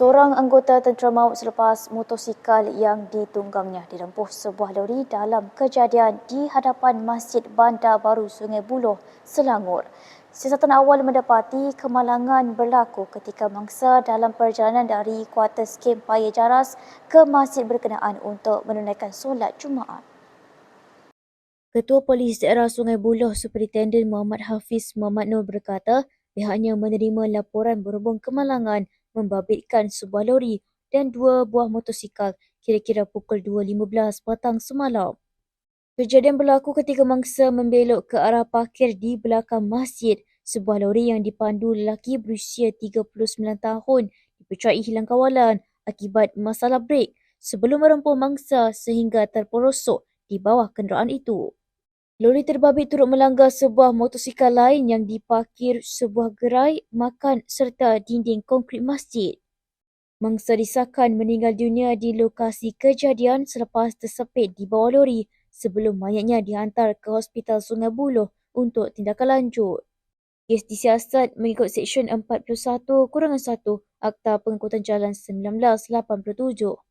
Seorang anggota tentera maut selepas motosikal yang ditunggangnya dirempuh sebuah lori dalam kejadian di hadapan Masjid Bandar Baru Sungai Buloh, Selangor. Siasatan awal mendapati kemalangan berlaku ketika mangsa dalam perjalanan dari kuartus kem Paya Jaras ke masjid berkenaan untuk menunaikan solat Jumaat. Ketua Polis Daerah Sungai Buloh Superintenden Muhammad Hafiz Muhammad Nur berkata pihaknya menerima laporan berhubung kemalangan membabitkan sebuah lori dan dua buah motosikal kira-kira pukul 2.15 petang semalam. Kejadian berlaku ketika mangsa membelok ke arah parkir di belakang masjid. Sebuah lori yang dipandu lelaki berusia 39 tahun dipercayai hilang kawalan akibat masalah brek sebelum merempuh mangsa sehingga terperosok di bawah kenderaan itu. Lori terbabit turut melanggar sebuah motosikal lain yang diparkir sebuah gerai makan serta dinding konkrit masjid. Mangsa disahkan meninggal dunia di lokasi kejadian selepas tersepit di bawah lori sebelum mayatnya dihantar ke Hospital Sungai Buloh untuk tindakan lanjut. Kes disiasat mengikut Seksyen 41 kurangan 1 Akta Pengangkutan Jalan 1987.